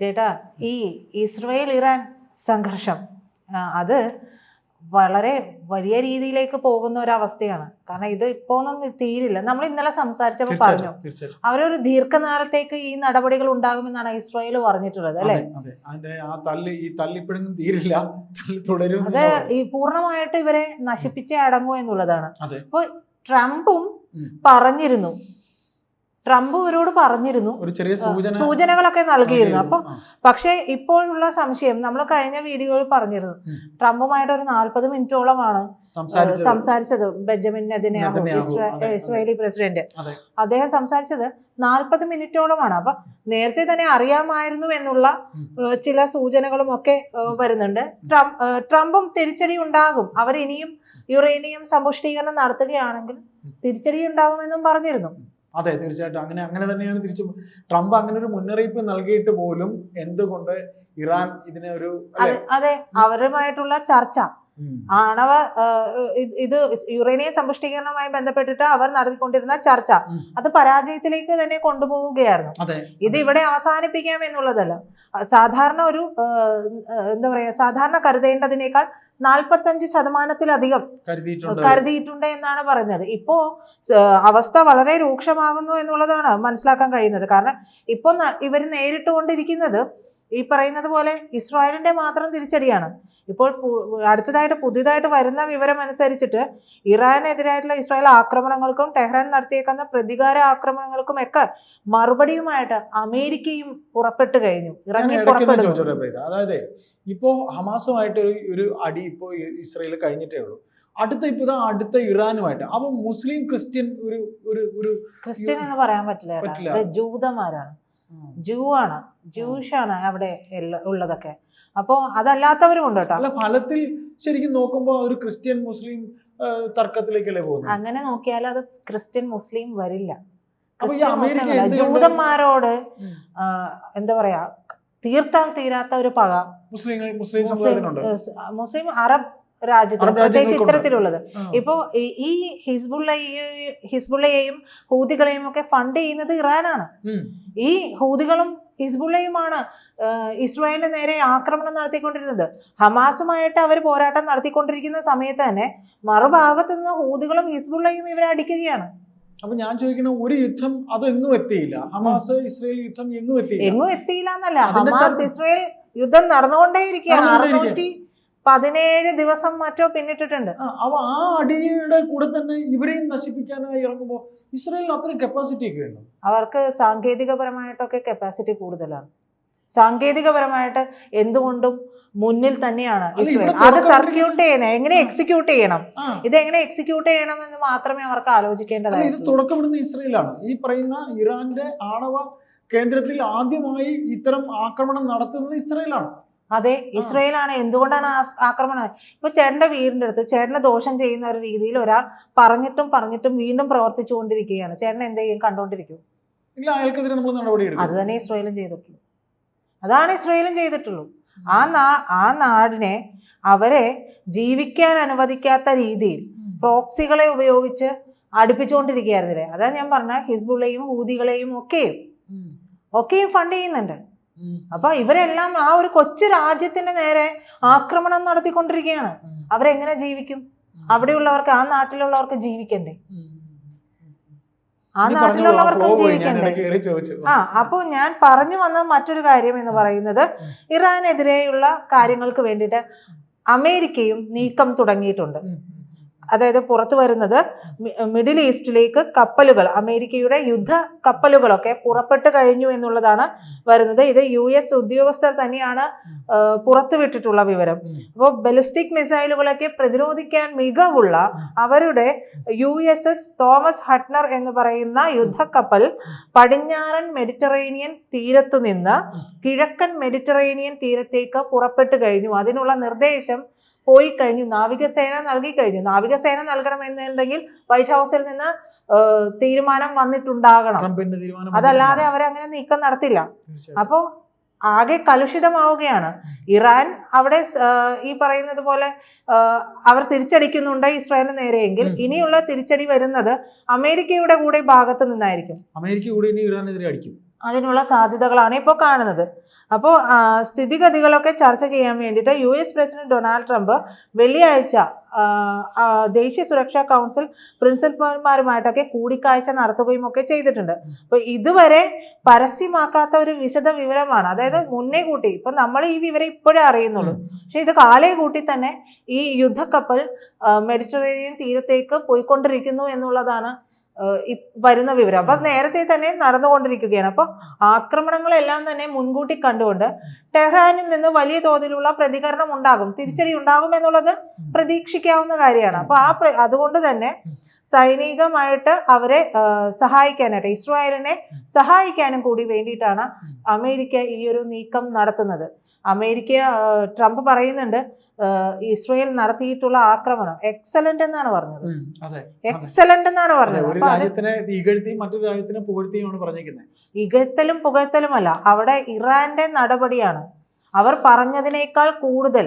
ചേട്ടാ ഈ Israel Iran സംഘർഷം അത് വളരെ വലിയ രീതിയിലേക്ക് പോകുന്ന ഒരവസ്ഥയാണ്. കാരണം ഇത് ഇപ്പോ ഒന്നും തീരില്ല. നമ്മൾ ഇന്നലെ സംസാരിച്ചപ്പോൾ പറഞ്ഞു അവരൊരു ദീർഘനാളത്തേക്ക് ഈ നടപടികൾ ഉണ്ടാകുമെന്നാണ് ഇസ്രായേൽ പറഞ്ഞിട്ടുള്ളത് അല്ലെ? തീരില്ല. അത് ഈ പൂർണമായിട്ട് ഇവരെ നശിപ്പിച്ചേ അടങ്ങൂ എന്നുള്ളതാണ്. അപ്പൊ ട്രംപും പറഞ്ഞിരുന്നു ട്രംപ് ഇവരോട് പറഞ്ഞിരുന്നു. സൂചനകളൊക്കെ നൽകിയിരുന്നു. അപ്പൊ ആ, പക്ഷേ ഇപ്പോഴുള്ള സംശയം നമ്മൾ കഴിഞ്ഞ വീഡിയോയിൽ പറഞ്ഞിരുന്നു. ട്രംപുമായിട്ട് ഒരു നാൽപ്പത് മിനിറ്റോളമാണ് സംസാരിച്ചത്. ബെഞ്ചമിൻ അതെ. Israeli president. അദ്ദേഹം സംസാരിച്ചത് നാൽപ്പത് മിനിറ്റോളമാണ്. അപ്പൊ നേരത്തെ തന്നെ അറിയാമായിരുന്നു എന്നുള്ള ചില സൂചനകളും ഒക്കെ വരുന്നുണ്ട്. ട്രംപ് ട്രംപും തിരിച്ചടി ഉണ്ടാകും. അവർ ഇനിയും യുറേനിയം സമ്പുഷ്ടീകരണം നടത്തുകയാണെങ്കിൽ തിരിച്ചടി ഉണ്ടാകുമെന്നും പറഞ്ഞിരുന്നു. അതെ തീർച്ചയായിട്ടും. അങ്ങനെ അങ്ങനെ തന്നെയാണ് തിരിച്ചു ട്രംപ് അങ്ങനെ ഒരു മുന്നറിയിപ്പ് നൽകിയിട്ട് പോലും എന്തുകൊണ്ട് ഇറാൻ ഇതിനെ ഒരു അതെ അവരുമായിട്ടുള്ള ചർച്ച. ആണവ ഇത് യുറേനിയം സമ്പുഷ്ടീകരണവുമായി ബന്ധപ്പെട്ടിട്ട് അവർ നടത്തിക്കൊണ്ടിരുന്ന ചർച്ച. അത് പരാജയത്തിലേക്ക് തന്നെ കൊണ്ടുപോവുകയായിരുന്നു. ഇത് ഇവിടെ അവസാനിപ്പിക്കാം എന്നുള്ളതല്ല. സാധാരണ ഒരു എന്താ പറയാ സാധാരണ കരുതേണ്ടതിനേക്കാൾ നാൽപ്പത്തഞ്ച് ശതമാനത്തിലധികം കരുതിയിട്ടുണ്ട്. എന്നാണ് പറയുന്നത്. ഇപ്പോ അവസ്ഥ വളരെ രൂക്ഷമാകുന്നു എന്നുള്ളതാണ് മനസ്സിലാക്കാൻ കഴിയുന്നത്. കാരണം ഇപ്പൊ ഇവർ നേരിട്ടുകൊണ്ടിരിക്കുന്നത് ഈ പറയുന്നത് പോലെ ഇസ്രായേലിന്റെ മാത്രം തിരിച്ചടിയാണ്. ഇപ്പോൾ അടുത്തതായിട്ട് പുതിയതായിട്ട് വരുന്ന വിവരം അനുസരിച്ചിട്ട് ഇറാനെതിരായിട്ടുള്ള ഇസ്രായേൽ ആക്രമണങ്ങൾക്കും ടെഹ്റാൻ നടത്തിയേക്കുന്ന പ്രതികാര ആക്രമണങ്ങൾക്കും ഒക്കെ മറുപടിയുമായിട്ട് അമേരിക്കയും പുറപ്പെട്ടു കഴിഞ്ഞു. ഇറങ്ങി പുറപ്പെടുന്നു. അതായത് ഇപ്പോ ഹമാസുമായിട്ട് ഒരു ഒരു അടി ഇപ്പോ ഇസ്രായേൽ കഴിഞ്ഞിട്ടേ ഉള്ളൂ. അടുത്ത ഇപ്പൊ അടുത്ത ഇറാനുമായിട്ട്. അപ്പൊ മുസ്ലിം ക്രിസ്ത്യൻ ഒരു ഒരു ക്രിസ്ത്യൻ എന്ന് പറയാൻ പറ്റില്ല. പറ്റില്ല. ജൂതന്മാരാണ്. ജൂ ആണ് ജൂഷ് ആണ് അവിടെ ഉള്ളതൊക്കെ. അപ്പോ അതല്ലാത്തവരും ഉണ്ട് കേട്ടോ. അല്ല ഫലത്തിൽ ശരിക്കും നോക്കുമ്പോൾ ഒരു ക്രിസ്ത്യൻ മുസ്ലിം തർക്കത്തിലേക്കല്ലേ പോകുന്നത്? അങ്ങനെ നോക്കിയാൽ അത് ക്രിസ്ത്യൻ മുസ്ലിം വരില്ല. അപ്പൊ ഈ ക്രിസ്ത്യൻ മുസ്ലിം അല്ല. ജൂതന്മാരോട് എന്താ പറയാ തീർത്താൽ തീരാത്ത ഒരു പക. മുസ്ലിം മുസ്ലിം അറബ് രാജ്യത്ത് പ്രത്യേകിച്ച് ഇത്തരത്തിലുള്ളത് ഇപ്പോ ഈ- ഈ ഹിസ്ബുള്ളയെ ഹിസ്ബുള്ളയെയും ഹൂതികളെയും ഒക്കെ ഫണ്ട് ചെയ്യുന്നത് ഇറാനാണ്. ഈ ഹൂതികളും ഹിസ്ബുള്ളയുമാണ് ഇസ്രായേലിന് നേരെ ആക്രമണം നടത്തിക്കൊണ്ടിരുന്നത്. ഹമാസുമായിട്ട് അവർ പോരാട്ടം നടത്തിക്കൊണ്ടിരിക്കുന്ന സമയത്ത് തന്നെ മറുഭാഗത്ത് നിന്ന് ഹൂതികളും ഹിസ്ബുള്ളയും ഇവരെ അടിക്കുകയാണ്. അപ്പൊ ഞാൻ ചോദിക്കുന്ന ഒരു യുദ്ധം അത് എങ്ങും എത്തിയില്ല. ഹമാസ് ഇസ്രയേൽ യുദ്ധം എങ്ങും എത്തിയില്ല. എങ്ങും എത്തിയില്ല എന്നല്ല. ഹമാസ് ഇസ്രയേൽ യുദ്ധം നടന്നുകൊണ്ടേയിരിക്കുകയാണ്. അറുന്നൂറ്റി പതിനേഴ് ദിവസം മറ്റോ പിന്നിട്ടിട്ടുണ്ട്. അപ്പൊ ആ അടിയുടെ കൂടെ തന്നെ ഇവരെയും നശിപ്പിക്കാനായി ഇറങ്ങുമ്പോൾ ഇസ്രയേലിന് അത്രയും കപ്പാസിറ്റി ഒക്കെ ഉണ്ടോ? അവർക്ക് സാങ്കേതികപരമായിട്ടൊക്കെ കപ്പാസിറ്റി കൂടുതലാണ്. സാങ്കേതികപരമായിട്ട് എന്തുകൊണ്ടും മുന്നിൽ തന്നെയാണ് ഇസ്രായേൽ. അത് സർക്യൂട്ട് ചെയ്യണം. എങ്ങനെ എക്സിക്യൂട്ട് ചെയ്യണം? ഇത് എങ്ങനെ എക്സിക്യൂട്ട് ചെയ്യണം എന്ന് മാത്രമേ അവർക്ക് ആലോചിക്കേണ്ടതായി ഇത് തുടക്കമിടുന്ന ഇസ്രയേലാണ്. ഈ പറയുന്ന ഇറാന്റെ ആണവ കേന്ദ്രത്തിൽ ആദ്യമായി ഇത്തരം ആക്രമണം നടത്തുന്നത് ഇസ്രയേലാണ്. അതെ ഇസ്രയേലാണ്. എന്തുകൊണ്ടാണ് ആക്രമണം? ഇപ്പൊ ചേട്ടന്റെ വീടിന്റെ അടുത്ത് ചേട്ടന് ദോഷം ചെയ്യുന്ന ഒരു രീതിയിൽ ഒരാൾ പറഞ്ഞിട്ടും പറഞ്ഞിട്ടും വീണ്ടും പ്രവർത്തിച്ചു കൊണ്ടിരിക്കുകയാണ് ചേട്ടൻ എന്ത് ചെയ്യും? കണ്ടുകൊണ്ടിരിക്കും ഇല്ല അയാൾക്കെതിരെ നമ്മൾ നടപടി അത് തന്നെ ഇസ്രയേലും ചെയ്തിട്ടുള്ളൂ. അതാണ് ഇസ്രയേലും ചെയ്തിട്ടുള്ളൂ. ആ നാ ആ നാടിനെ അവരെ ജീവിക്കാൻ അനുവദിക്കാത്ത രീതിയിൽ പ്രോക്സികളെ ഉപയോഗിച്ച് അടുപ്പിച്ചുകൊണ്ടിരിക്കുകയായിരുന്നില്ലേ? അതാണ് ഞാൻ പറഞ്ഞ ഹിസ്ബുള്ളയും ഊതികളെയും ഒക്കെയും. ഒക്കെയും ഫണ്ട് ചെയ്യുന്നുണ്ട്. അപ്പൊ ഇവരെല്ലാം ആ ഒരു കൊച്ചു രാജ്യത്തിന്റെ നേരെ ആക്രമണം നടത്തിക്കൊണ്ടിരിക്കുകയാണ്. അവരെങ്ങനെ ജീവിക്കും? അവിടെയുള്ളവർക്ക് ആ നാട്ടിലുള്ളവർക്ക് ജീവിക്കണ്ടേ? ആ നാട്ടിലുള്ളവർക്കും ജീവിക്കണ്ടേ? ആ അപ്പോൾ ഞാൻ പറഞ്ഞു വന്ന മറ്റൊരു കാര്യം എന്ന് പറയുന്നത് ഇറാനെതിരെയുള്ള കാര്യങ്ങൾക്ക് വേണ്ടിയിട്ട് അമേരിക്കയും നീക്കം തുടങ്ങിയിട്ടുണ്ട്. അതായത് പുറത്തു വരുന്നത് മിഡിൽ ഈസ്റ്റിലേക്ക് കപ്പലുകൾ അമേരിക്കയുടെ യുദ്ധ കപ്പലുകളൊക്കെ പുറപ്പെട്ടു കഴിഞ്ഞു എന്നുള്ളതാണ് വരുന്നത്. ഇത് യു എസ് ഉദ്യോഗസ്ഥർ തന്നെയാണ് പുറത്തുവിട്ടിട്ടുള്ള വിവരം. അപ്പോൾ ബലിസ്റ്റിക് മിസൈലുകളൊക്കെ പ്രതിരോധിക്കാൻ മികവുള്ള അവരുടെ U S S Thomas Hudner എന്ന് പറയുന്ന യുദ്ധക്കപ്പൽ പടിഞ്ഞാറൻ മെഡിറ്ററേനിയൻ തീരത്തു നിന്ന് കിഴക്കൻ മെഡിറ്ററേനിയൻ തീരത്തേക്ക് പുറപ്പെട്ടു കഴിഞ്ഞു. അതിനുള്ള നിർദ്ദേശം പോയി കഴിഞ്ഞു. നാവികസേന നൽകി കഴിഞ്ഞു. നാവികസേന നൽകണമെന്നുണ്ടെങ്കിൽ വൈറ്റ് ഹൗസിൽ നിന്ന് തീരുമാനം വന്നിട്ടുണ്ടാകണം. അതല്ലാതെ അവരങ്ങനെ നീക്കം നടത്തില്ല. അപ്പോ അപ്പോൾ ആകെ കലുഷിതമാവുകയാണ്. ഇറാൻ അവിടെ ഈ പറയുന്നത് പോലെ അവർ തിരിച്ചടിക്കുന്നുണ്ട് ഇസ്രായേലിന് നേരെയെങ്കിൽ. ഇനിയുള്ള തിരിച്ചടി വരുന്നത് അമേരിക്കയുടെ കൂടെ ഭാഗത്ത് നിന്നായിരിക്കും. അമേരിക്ക കൂടെ ഇനി ഇറാനെതിരെ അടിക്കും. അതിനുള്ള സാധ്യതകളാണ് ഇപ്പോൾ കാണുന്നത്. അപ്പോൾ സ്ഥിതിഗതികളൊക്കെ ചർച്ച ചെയ്യാൻ വേണ്ടിയിട്ട് U S president Donald Trump വെള്ളിയാഴ്ച ദേശീയ സുരക്ഷാ കൗൺസിൽ പ്രിൻസിപ്പൽമാരുമായിട്ടൊക്കെ കൂടിക്കാഴ്ച നടത്തുകയും ഒക്കെ ചെയ്തിട്ടുണ്ട്. അപ്പോൾ ഇതുവരെ പരസ്യമാക്കാത്ത ഒരു വിശദ വിവരമാണ്. അതായത് മുന്നേ കൂട്ടി ഇപ്പം നമ്മൾ ഈ വിവരം ഇപ്പോഴേ അറിയുന്നുള്ളൂ. പക്ഷേ ഇത് കാലേ കൂട്ടി തന്നെ ഈ യുദ്ധക്കപ്പൽ മെഡിറ്ററേനിയൻ തീരത്തേക്ക് പോയിക്കൊണ്ടിരിക്കുന്നു എന്നുള്ളതാണ് വരുന്ന വിവരം. അപ്പൊ നേരത്തെ തന്നെ നടന്നുകൊണ്ടിരിക്കുകയാണ്. അപ്പൊ ആക്രമണങ്ങളെല്ലാം തന്നെ മുൻകൂട്ടി കണ്ടുകൊണ്ട് ടെഹ്റാനിൽ നിന്ന് വലിയ തോതിലുള്ള പ്രതികരണം ഉണ്ടാകും. തിരിച്ചടി ഉണ്ടാകും എന്നുള്ളത് പ്രതീക്ഷിക്കാവുന്ന കാര്യമാണ്. അപ്പൊ ആ അതുകൊണ്ട് തന്നെ സൈനികമായിട്ട് അവരെ സഹായിക്കാനായിട്ട് ഇസ്രായേലിനെ സഹായിക്കാനും കൂടി വേണ്ടിയിട്ടാണ് അമേരിക്ക ഈ ഒരു നീക്കം നടത്തുന്നത്. അമേരിക്ക ട്രംപ് പറയുന്നുണ്ട് ഇസ്രയേൽ നടത്തിയിട്ടുള്ള ആക്രമണം എക്സലന്റ് എന്നാണ് പറഞ്ഞത്. എക്സലന്റ് എന്നാണ് പറഞ്ഞത്. ഒരു പുകഴ്ത്തലും അല്ല രാജ്യത്തിനെ ഇകഴ്ത്തി മറ്റൊരു രാജ്യത്തിനെ പുകഴ്ത്തിയുമാണ് പറഞ്ഞിരിക്കുന്നത്. ഇകഴ്ത്തലും പുകഴ്ത്തലുമല്ല അവിടെ ഇറാന്റെ നടപടിയാണ്. അവർ പറഞ്ഞതിനേക്കാൾ കൂടുതൽ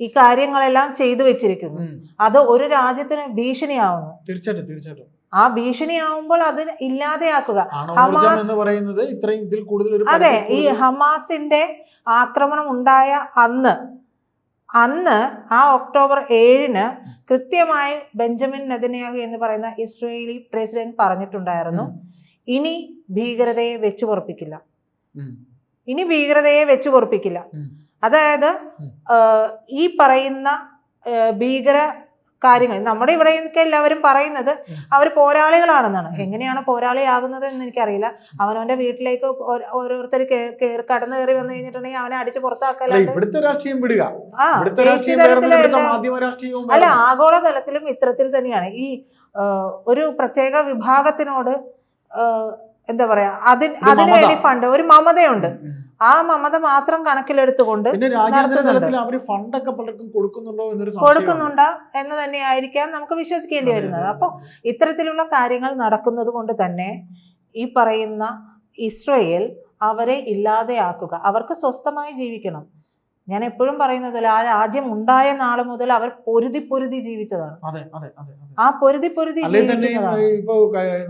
ഈ കാര്യങ്ങളെല്ലാം ചെയ്തു വെച്ചിരിക്കുന്നു. അത് ഒരു രാജ്യത്തിന് ഭീഷണിയാവുന്നു. തീർച്ചയായിട്ടും തീർച്ചയായിട്ടും. ആ ഭീഷണിയാവുമ്പോൾ അത് ഇല്ലാതെയാക്കുക. ഹമാസ് എന്ന് പറയുന്നത് ഇത്രയും ഇതിൽ കൂടുതൽ അതെ ഈ ഹമാസിന്റെ ആക്രമണം ഉണ്ടായ അന്ന് അന്ന് ആ ഒക്ടോബർ ഏഴിന് കൃത്യമായി ബെഞ്ചമിൻ നെതന്യാഹു എന്ന് പറയുന്ന ഇസ്രയേലി പ്രസിഡന്റ് പറഞ്ഞിട്ടുണ്ടായിരുന്നു ഇനി ഭീകരതയെ വെച്ചു പൊറപ്പിക്കില്ല ഇനി ഭീകരതയെ വെച്ചു പൊറപ്പിക്കില്ല. അതായത് ഈ പറയുന്ന ഭീകര കാര്യങ്ങൾ നമ്മുടെ ഇവിടെയൊക്കെ എല്ലാവരും പറയുന്നത്. അവർ പോരാളികളാണെന്നാണ്. എങ്ങനെയാണ് പോരാളിയാകുന്നത് എന്ന് എനിക്കറിയില്ല അവനവന്റെ വീട്ടിലേക്ക് ഓരോരുത്തർ കടന്നു കയറി വന്നു കഴിഞ്ഞിട്ടുണ്ടെങ്കിൽ അവനെ അടിച്ച് അല്ല, പുറത്താക്കലാണ്ട് രാഷ്ട്രീയം വിടുക തലത്തിലും അല്ല വേറെ. ആഗോളതലത്തിലും ഇത്തരത്തിൽ തന്നെയാണ് ഈ ഒരു പ്രത്യേക വിഭാഗത്തിനോട് എന്താ പറയാ അതിന് ഒരു അതിനു മമത. വേണ്ടി ഫണ്ട് ഒരു മമതയുണ്ട്. ആ മമത മാത്രം കണക്കിലെടുത്തുകൊണ്ട് കൊടുക്കുന്നുണ്ടോ എന്ന് തന്നെ ആയിരിക്കാം നമുക്ക് വിശ്വസിക്കേണ്ടി വരുന്നത്. അപ്പൊ അപ്പോൾ ഇത്തരത്തിലുള്ള കാര്യങ്ങൾ നടക്കുന്നത് കൊണ്ട് തന്നെ ഈ പറയുന്ന ഇസ്രയേൽ അവരെ ഇല്ലാതെയാക്കുക അവർക്ക് സ്വസ്ഥമായി ജീവിക്കണം. ഞാൻ എപ്പോഴും പറയുന്നത് പോലെ ആ രാജ്യം ഉണ്ടായ നാൾ മുതൽ അവർ പൊരുതി പൊരുതി ജീവിച്ചതാണ്. അതെ അതെ അതെ അതെ. ആ പൊരുതി പൊരുതി അല്ലെ തന്നെ ജീവിക്കുന്നതാണ്. ഇപ്പൊ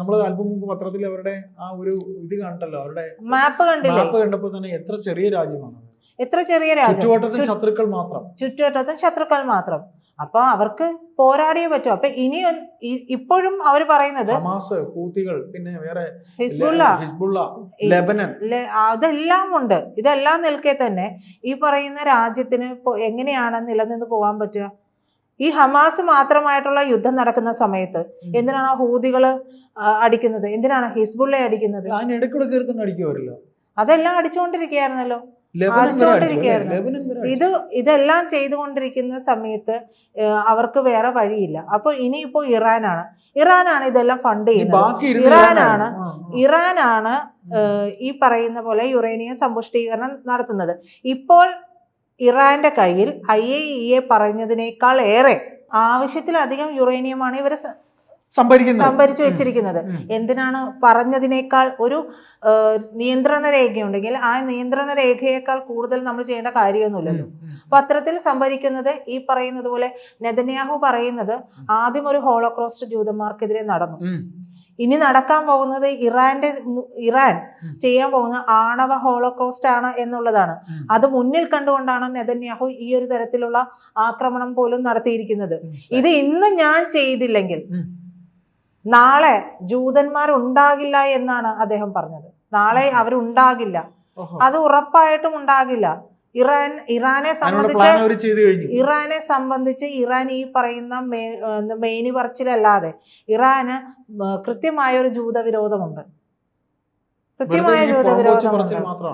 നമ്മൾ അല്പം മുമ്പ് പത്രത്തിൽ അവരുടെ ആ ഒരു ഇത് കണ്ടല്ലോ അവരുടെ മാപ്പ് കണ്ടില്ലേ? മാപ്പ് കണ്ടപ്പോൾ തന്നെ എത്ര ചെറിയ രാജ്യമാണ്. എത്ര ചെറിയ രാജ്യം ശത്രുക്കൾ മാത്രം. ചുറ്റുവട്ടത്തും ശത്രുക്കൾ മാത്രം. അപ്പൊ അവർക്ക് പോരാടിയേ പറ്റൂ. അപ്പൊ ഇനി ഇപ്പോഴും അവർ പറയുന്നത് ഹമാസ് പിന്നെ വേറെ ഹിസ്ബുള്ള ഹിസ്ബുള്ള ലെബനൻ. അതെല്ലാം ഉണ്ട്. ഇതെല്ലാം നിൽക്കെ തന്നെ ഈ പറയുന്ന രാജ്യത്തിന് എങ്ങനെയാണ് നിലനിന്ന് പോകാൻ പറ്റുക? ഈ ഹമാസ് മാത്രമായിട്ടുള്ള യുദ്ധം നടക്കുന്ന സമയത്ത് എന്തിനാണ് ഹൂതികൾ ആ, അടിക്കുന്നത്? എന്തിനാണ് ഹിസ്ബുള്ള അടിക്കുന്നത്? അതെല്ലാം അടിച്ചുകൊണ്ടിരിക്കുകയായിരുന്നല്ലോ. അടിച്ചുകൊണ്ടിരിക്കുകയായിരുന്നു. ഇത് ഇതെല്ലാം ചെയ്തുകൊണ്ടിരിക്കുന്ന സമയത്ത് അവർക്ക് വേറെ വഴിയില്ല. അപ്പൊ ഇനിയിപ്പോ ഇറാനാണ്. ഇറാനാണ് ഇതെല്ലാം ഫണ്ട് ചെയ്യുന്നത്. ഇറാനാണ്. ഇറാനാണ് ഈ പറയുന്ന പോലെ യുറേനിയം സമ്പുഷ്ടീകരണം നടത്തുന്നത്. ഇപ്പോൾ ഇറാന്റെ കയ്യിൽ ഐ എ ഇ എ പറഞ്ഞതിനേക്കാൾ ഏറെ ആവശ്യത്തിലധികം യുറേനിയമാണ് ഇവർ സംഭരിച്ചു. വെച്ചിരിക്കുന്നത്. എന്തിനാണ് പറഞ്ഞതിനേക്കാൾ ഒരു നിയന്ത്രണ രേഖയുണ്ടെങ്കിൽ ആ നിയന്ത്രണ രേഖയേക്കാൾ കൂടുതൽ നമ്മൾ ചെയ്യേണ്ട കാര്യമൊന്നുമില്ലല്ലോ. അപ്പൊ അത്തരത്തിൽ സംഭരിക്കുന്നത് ഈ പറയുന്നത് പോലെ നെതന്യാഹു പറയുന്നത് ആദ്യം ഒരു ഹോളോക്രോസ്റ്റ് ജൂതന്മാർക്കെതിരെ നടന്നു. ഇനി നടക്കാൻ പോകുന്നത് ഇറാന്റെ ഇറാൻ ചെയ്യാൻ പോകുന്ന ആണവ ഹോളോക്രോസ്റ്റ് ആണ് എന്നുള്ളതാണ് അത് മുന്നിൽ കണ്ടുകൊണ്ടാണ് നെതന്യാഹു ഈ ഒരു തരത്തിലുള്ള ആക്രമണം പോലും നടത്തിയിരിക്കുന്നത്. ഇത് ഇന്ന് ഞാൻ ചെയ്തില്ലെങ്കിൽ. നാളെ ജൂതന്മാർ ഉണ്ടാകില്ല എന്നാണ് അദ്ദേഹം പറഞ്ഞത്. നാളെ. അവരുണ്ടാകില്ല. അത് ഉറപ്പായിട്ടും ഉണ്ടാകില്ല. ഇറാൻ ഇറാനെ സംബന്ധിച്ച് ഇറാനെ സംബന്ധിച്ച് ഇറാൻ ഈ പറയുന്ന മേനി പറച്ചിലല്ലാതെ ഇറാന് കൃത്യമായ ഒരു ജൂതവിരോധമുണ്ട്. കൃത്യമായ ജൂതവിരോധം ജൂതവിരോധമുണ്ട്.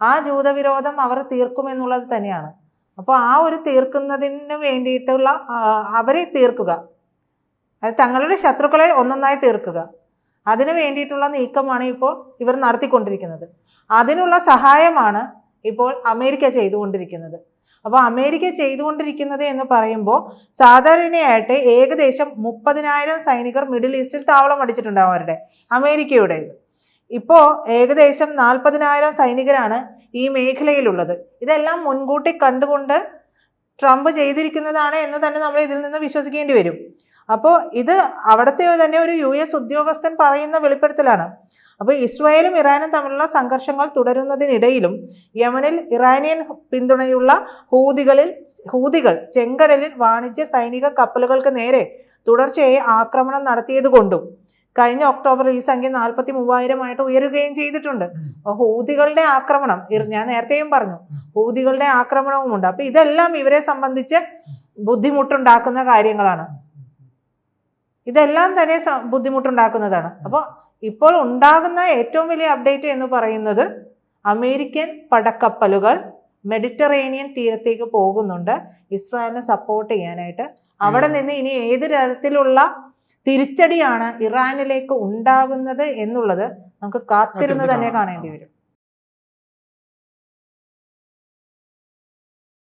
ആ ജൂതവിരോധം അവർ തീർക്കുമെന്നുള്ളത് തന്നെയാണ്. അപ്പോൾ ആ ഒരു തീർക്കുന്നതിന് വേണ്ടിയിട്ടുള്ള അവരെ തീർക്കുക. അത് തങ്ങളുടെ ശത്രുക്കളെ ഒന്നൊന്നായി തീർക്കുക. അതിനു വേണ്ടിയിട്ടുള്ള നീക്കമാണ് ഇപ്പോൾ ഇവർ നടത്തിക്കൊണ്ടിരിക്കുന്നത്. അതിനുള്ള സഹായമാണ് ഇപ്പോൾ അമേരിക്ക ചെയ്തുകൊണ്ടിരിക്കുന്നത്. അപ്പോൾ അമേരിക്ക ചെയ്തുകൊണ്ടിരിക്കുന്നത് എന്ന് പറയുമ്പോൾ സാധാരണയായിട്ട് ഏകദേശം മുപ്പതിനായിരം സൈനികർ മിഡിൽ ഈസ്റ്റിൽ താവളം അടിച്ചിട്ടുണ്ടാവും അവരുടെ അമേരിക്കയുടേത്. ഇപ്പോൾ ഏകദേശം നാൽപ്പതിനായിരം സൈനികരാണ് ഈ മേഖലയിലുള്ളത്. ഇതെല്ലാം മുൻകൂട്ടി കണ്ടുകൊണ്ട് ട്രംപ് ചെയ്തിരിക്കുന്നതാണ് എന്ന് തന്നെ നമ്മൾ ഇതിൽ നിന്ന് വിശ്വസിക്കേണ്ടി വരും. അപ്പോൾ ഇത് അവിടുത്തെ തന്നെ ഒരു യു എസ് ഉദ്യോഗസ്ഥൻ പറയുന്ന വെളിപ്പെടുത്തലാണ്. അപ്പോൾ ഇസ്രായേലും ഇറാനും തമ്മിലുള്ള സംഘർഷങ്ങൾ തുടരുന്നതിനിടയിലും യമനിൽ ഇറാനിയൻ പിന്തുണയുള്ള ഹൂതികളിൽ ഹൂതികൾ ചെങ്കടലിൽ വാണിജ്യ സൈനിക കപ്പലുകൾക്ക് നേരെ തുടർച്ചയായി ആക്രമണം നടത്തിയതുകൊണ്ടും കഴിഞ്ഞ ഒക്ടോബറിൽ ഈ സംഖ്യ നാൽപ്പത്തി മൂവായിരമായിട്ട് ഉയരുകയും ചെയ്തിട്ടുണ്ട്. ഹൂതികളുടെ ആക്രമണം ഞാൻ നേരത്തെയും പറഞ്ഞു ഹൂതികളുടെ ആക്രമണവും ഉണ്ട് അപ്പൊ ഇതെല്ലാം ഇവരെ സംബന്ധിച്ച് ബുദ്ധിമുട്ടുണ്ടാക്കുന്ന കാര്യങ്ങളാണ്. ഇതെല്ലാം തന്നെ ബുദ്ധിമുട്ടുണ്ടാക്കുന്നതാണ്. അപ്പോൾ ഇപ്പോൾ ഉണ്ടാകുന്ന ഏറ്റവും വലിയ അപ്ഡേറ്റ് എന്ന് പറയുന്നത് അമേരിക്കൻ പടക്കപ്പലുകൾ മെഡിറ്ററേനിയൻ തീരത്തേക്ക് പോകുന്നുണ്ട്. ഇസ്രായേലിനെ സപ്പോർട്ട് ചെയ്യാനായിട്ട്. അവിടെ നിന്ന് ഇനി ഏത് തരത്തിലുള്ള തിരിച്ചടിയാണ് ഇറാനിലേക്ക് ഉണ്ടാകുന്നത് എന്നുള്ളത് നമുക്ക് കാത്തിരുന്ന് തന്നെ കാണാം. കാണേണ്ടി വരും.